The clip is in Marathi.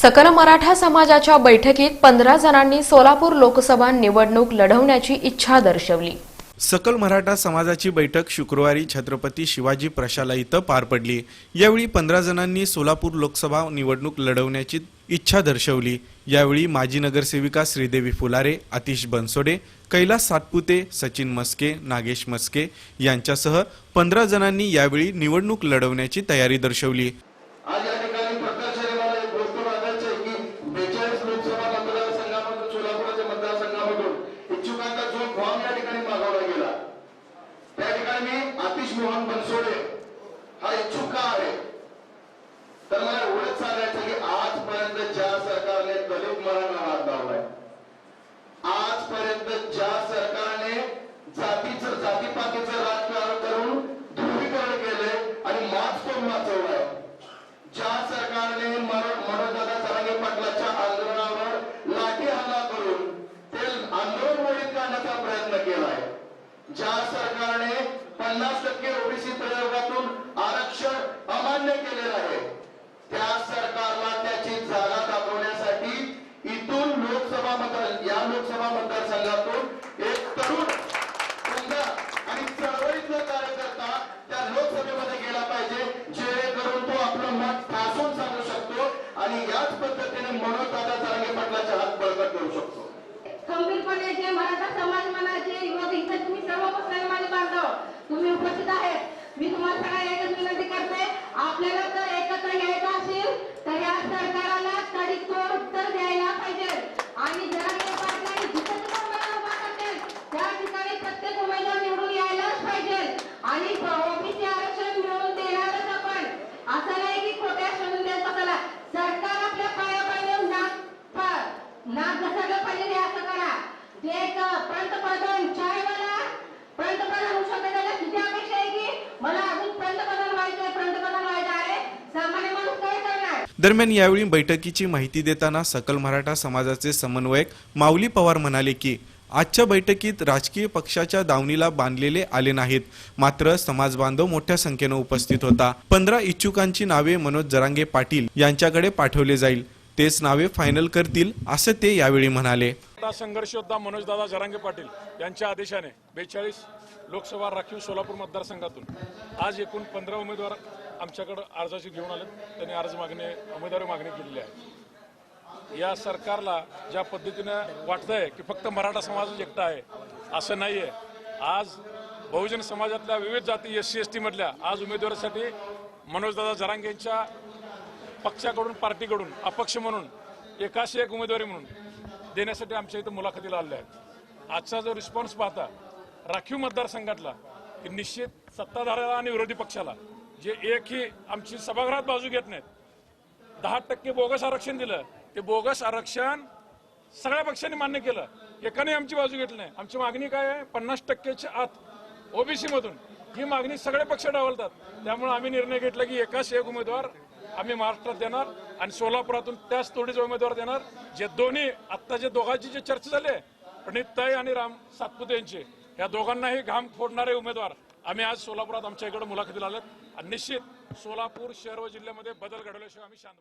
सकल मराठा समाजाच्या बैठकीत पंधरा जणांनी सोलापूर लोकसभा निवडणूक लढवण्याची इच्छा दर्शवली. सकल मराठा समाजाची बैठक शुक्रवारी छत्रपती शिवाजी प्रशाला इथं पार पडली. यावेळी पंधरा जणांनी सोलापूर लोकसभा निवडणूक लढवण्याची इच्छा दर्शवली. यावेळी माजी नगरसेविका श्रीदेवी फुलारे आतिश बनसोडे कैलास सातपुते सचिन मस्के नागेश मस्के यांच्यासह पंधरा जणांनी यावेळी निवडणूक लढवण्याची तयारी दर्शवली. त्या मी आतिश मोहन बनसोडे। हा इच्छुक का आहे तर मला एवढंच सांगायचं की आजपर्यंत ज्या सरकारने दलित मराठा हात लावलाय आजपर्यंत ज्या सरकारने जातीचं जातीपातीचं राजकारण करून ध्रुवीकरण केलंय आणि माचकोन वाचवलाय. ज्या सरकारने मनोजदादा सरांगे पाटलाच्या आंदोलनावर लाठी हल्ला करून ते आंदोलन मोडीत काढण्याचा प्रयत्न केलाय. ज्या सरकारने केलेलं आहे. त्या सरकारला त्याची जागा दाखवण्यासाठी इथून लोकसभा मतदार या लोकसभा मतदारसंघातून एक तरुण सुंदर आणि चळवळीतला कार्यकर्ता त्या लोकसभेमध्ये गेला पाहिजे जेणेकरून तो आपलं मत ठासून सांगू शकतो आणि याच पद्धतीने मनोज दादा जारंगे पाटलाच्या हात बळकट करू शकतो. खंबीरपणे जे मराठा समाज म्हणा युवक इथे तुम्ही सर्व मुस्लिम माझे बांधव तुम्ही उपस्थित आहेत मी तुम्हाला सगळ्यांना एकच विनंती करते आपल्याला जर एकत्र यायचं असेल तर या सरकारला तडीतोड उत्तर द्यायला पाहिजे आणि जरांगे पाटलांनी जिथे जिथे उमेदवार उभा करतील त्या ठिकाणी प्रत्येक उमेदवार निवडून यायलाच पाहिजे आणि ओबीसी आरक्षण मिळवून देणारच आपण असं नाही की खोट्या शोधून देत बसायला सरकार आपल्या पाया पाहिजे नाक पा- नाक घसरलं पाहिजे हे असं करा जे एक पंतप्रधान चायवाला पंतप्रधान होऊ शकते त्याला किती अपेक्षा आहे की मला अजून पंतप्रधान व्हायचं आहे पंतप्रधान व्हायचं आहे सामान्य माणूस काय करणार दरम्यान यावेळी बैठकीची माहिती देताना सकल मराठा समाजाचे समन्वयक माऊली पवार म्हणाले की आजच्या बैठकीत राजकीय पक्षाच्या दावणीला बांधलेले आले नाहीत. मात्र समाज बांधव मोठ्या संख्येनं उपस्थित होता. पंधरा इच्छुकांची नावे मनोज जरांगे पाटील यांच्याकडे पाठवले जाईल. तेच नावे फायनल करतील असं ते यावेळी म्हणाले. आता संघर्ष योद्धा मनोजदादा जरांगे पाटील यांच्या आदेशाने बेचाळीस लोकसभा राखीव सोलापूर मतदारसंघातून आज एकूण पंधरा उमेदवार आमच्याकडे अर्जाची घेऊन आले त्यांनी अर्ज मागणी उमेदवारी मागणी केलेली आहे. या सरकारला ज्या पद्धतीनं वाटतंय की फक्त मराठा समाजच एकटा आहे असं नाहीये. आज बहुजन समाजातल्या विविध जाती एस सी एस टी मधल्या आज उमेदवारीसाठी मनोजदादा जरांगेंच्या पक्षाकडून पार्टीकडून अपक्ष म्हणून एकाशी एक उमेदवारी म्हणून देण्यासाठी आमच्या इथं मुलाखतीला आलेल्या आहेत. आजचा जो रिस्पॉन्स पाहता राखीव मतदारसंघातला की निश्चित सत्ताधाऱ्याला आणि विरोधी पक्षाला जे एक ही आमची सभागृहात बाजू घेत नाहीत. दहा टक्के बोगस आरक्षण दिलं. ते बोगस आरक्षण सगळ्या पक्षांनी मान्य केलं. एकाने आमची बाजू घेतली नाही. आमची मागणी काय आहे? पन्नास टक्क्याच्या आत ओबीसी मधून ही मागणी सगळे पक्ष डावलतात. त्यामुळे आम्ही निर्णय घेतला की एकाच एक उमेदवार आम्ही महाराष्ट्रात देणार आणि सोलापुरातून त्याच तोडीचे उमेदवार देणार. जे दोन्ही आत्ता जे दोघांची जे चर्चा झाली आहे, प्रणित ताई आणि राम सातपुते यांची या दोघांनाही घाम फोडणारे उमेदवार आम्ही आज सोलापुरात आमच्या इकडे मुलाखतीला आलो निश्चित सोलापूर शहर व जिल्ह्यामध्ये बदल घडवल्याशिवाय आम्ही शांत